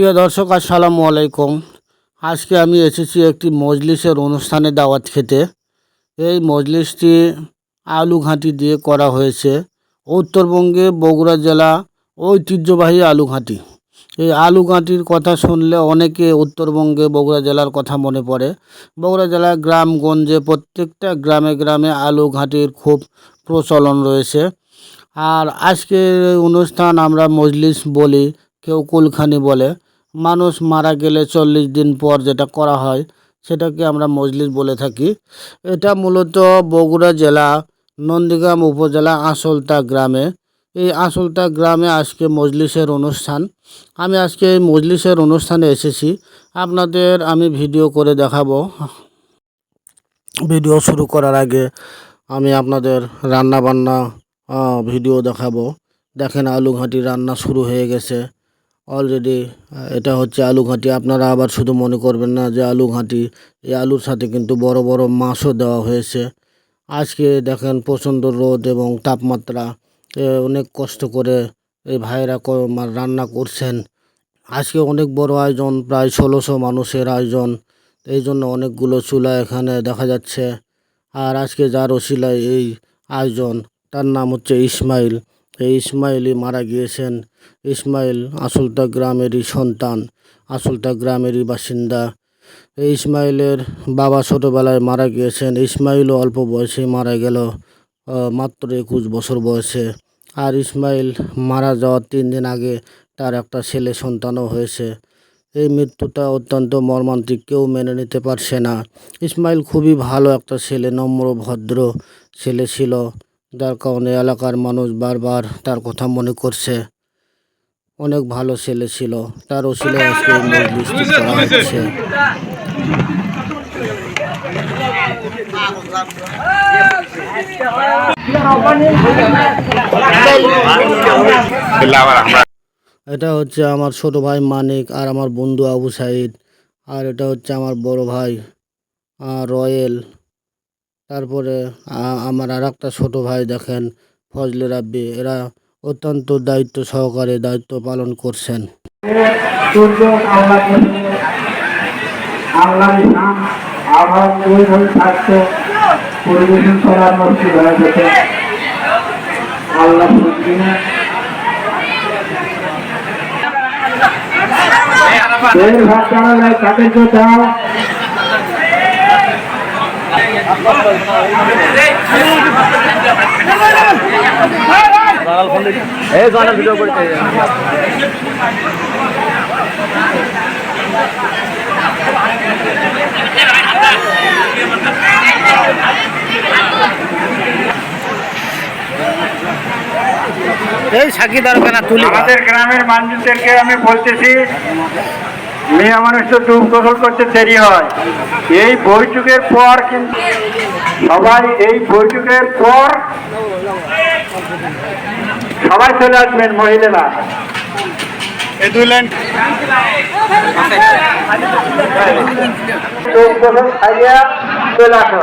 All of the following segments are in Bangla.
প্রিয় দর্শক, আসসালামু আলাইকুম। আজকে আমি এসেছি একটি মজলিসের অনুষ্ঠানে দাওয়াত খেতে। এই মজলিসটি আলু ঘাঁটি দিয়ে করা হয়েছে। উত্তরবঙ্গে বগুড়া জেলা ঐতিহ্যবাহী আলু ঘাঁটি। এই আলু ঘাঁটির কথা শুনলে অনেকে উত্তরবঙ্গে বগুড়া জেলার কথা মনে পড়ে। বগুড়া জেলার গ্রামগঞ্জে প্রত্যেকটা গ্রামে গ্রামে আলু ঘাঁটির খুব প্রচলন রয়েছে। আর আজকের অনুষ্ঠান আমরা মজলিস বলি, কেউ কুলখানি বলে। মানুষ মারা গেলে চল্লিশ দিন পর যেটা করা হয়, সেটাকে আমরা মজলিস বলে থাকি। এটা মূলত বগুড়া জেলা, নন্দীগ্রাম উপজেলা আসলতা গ্রামে। এই আসলতা গ্রামে আজকে মজলিসের অনুষ্ঠান। আমি আজকে এই মজলিসের অনুষ্ঠানে এসেছি। আপনাদের আমি ভিডিও করে দেখাবো। ভিডিও শুরু করার আগে আমি আপনাদের রান্না বান্না ভিডিও দেখাবো। দেখেন আলু ঘাঁটি রান্না শুরু হয়ে গেছে। অলরেডি এটা হচ্ছে আলু ঘাঁটি। আপনারা আবার শুধু মনে করবেন না যে আলু ঘাঁটি, এই আলুর সাথে কিন্তু বড় বড় মাছও দেওয়া হয়েছে। আজকে দেখেন প্রচণ্ড রোদ এবং তাপমাত্রা অনেক কষ্ট করে এই ভাইয়েরা রান্না করছেন। আজকে অনেক বড় আয়োজন, প্রায় ষোলোশো মানুষের আয়োজন। এই জন্য অনেকগুলো চুলা এখানে দেখা যাচ্ছে। আর আজকে যার ওসিলায় এই আয়োজন, তার নাম হচ্ছে ইসমাইল। এই ইসমাইলই মারা গিয়েছেন। ইসমাইল আসলতা গ্রামেরই সন্তান আসলতা গ্রামেরই বাসিন্দা। এই ইসমাইলের বাবা ছোটোবেলায় মারা গিয়েছেন। ইসমাইলও অল্প বয়সে মারা গেল মাত্র একুশ বছর বয়সে। আর ইসমাইল মারা যাওয়ার তিন দিন আগে তার একটা ছেলে সন্তানও হয়েছে। এই মৃত্যুটা অত্যন্ত মর্মান্তিক, কেউ মেনে নিতে পারছে না। ইসমাইল খুবই ভালো একটা ছেলে, নম্র, ভদ্র ছেলে ছিল। যার কারণে এলাকার মানুষ বারবার তার কথা মনে করছে। অনেক ভালো ছেলে ছিল তার ওসিলে আজকে করা হচ্ছে এটা হচ্ছে আমার ছোট ভাই মানিক আর আমার বন্ধু আবু সাইদ আর এটা হচ্ছে আমার বড় ভাই আহ, রয়েল। তারপরে আমার আর একটা ছোটো ভাই দেখেন ফজলে রাব্বি এরা অত্যন্ত দায়িত্ব সহকারে দায়িত্ব পালন করছেন। আল্লাহ পরিবেশন করার হয়ে যেত এই সাকি দরকার তুলি আমাদের গ্রামের মানুষদেরকে আমি বলতেছি মেয়ে মানুষ তো ডুব গোসল করতে দেরি হয়। এই বৈঠকের পর কিন্তু সবাই এই বৈঠকের পর সবাই চলে আসবেন মহিলারা। লাইন গোসল খাইয়া চলে আসো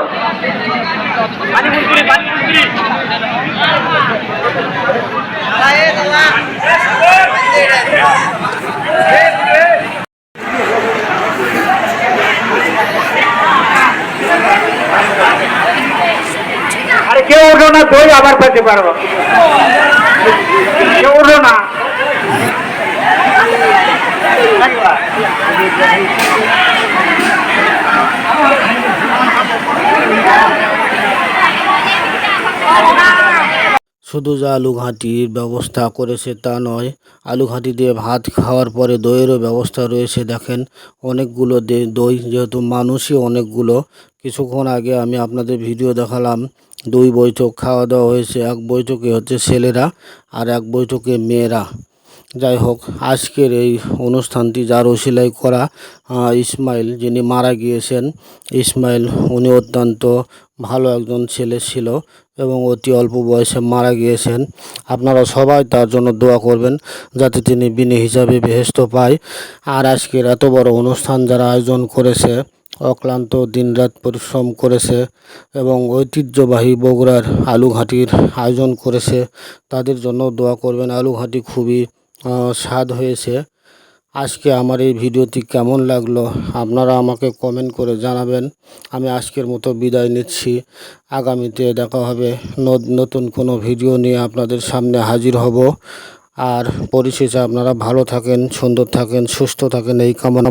কেউ উঠো না, দই আবার পেতে পারব। কেউ উঠো না। শুধু যে আলু ঘাঁটির ব্যবস্থা করেছে তা নয়, আলু ঘাঁটি দিয়ে ভাত খাওয়ার পরে দইয়েরও ব্যবস্থা রয়েছে, দেখেন। অনেকগুলো দই, যেহেতু মানুষই অনেকগুলো। কিছুক্ষণ আগে আমি আপনাদের ভিডিও দেখালাম দুই বৈঠক খাওয়া দাওয়া হয়েছে। এক বৈঠকে হচ্ছে ছেলেরা আর এক বৈঠকে মেয়েরা। যাই হোক, আজকের এই অনুষ্ঠানটি যার ওসিলাই করা ইসমাইল যিনি মারা গিয়েছেন, ইসমাইল উনি অত্যন্ত ভালো একজন ছেলে ছিল এবং অতি অল্প বয়সে মারা গিয়েছেন। আপনারা সবাই তার জন্য দোয়া করবেন যাতে তিনি বিনি হিসাবে বেহেস্ত পায়। আর আজকের এত বড় অনুষ্ঠান যারা আয়োজন করেছে অক্লান্ত দিনরাত পরিশ্রম করেছে এবং ঐতিহ্যবাহী বগুড়ার আলু ঘাঁটির আয়োজন করেছে, তাদের জন্য দোয়া করবেন। আলুঘাটি খুবই স্বাদ হয়েছে। আজকে আমার এই ভিডিওটি কেমন লাগল আপনারা আমাকে কমেন্ট করে জানাবেন। আমি আজকের মতো বিদায় নিচ্ছি। আগামীতে দেখা হবে নতুন কোনো ভিডিও নিয়ে আপনাদের সামনে হাজির হব। আর পরিশেষে আপনারা ভালো থাকেন, সুন্দর থাকেন, সুস্থ থাকেন, এই কামনা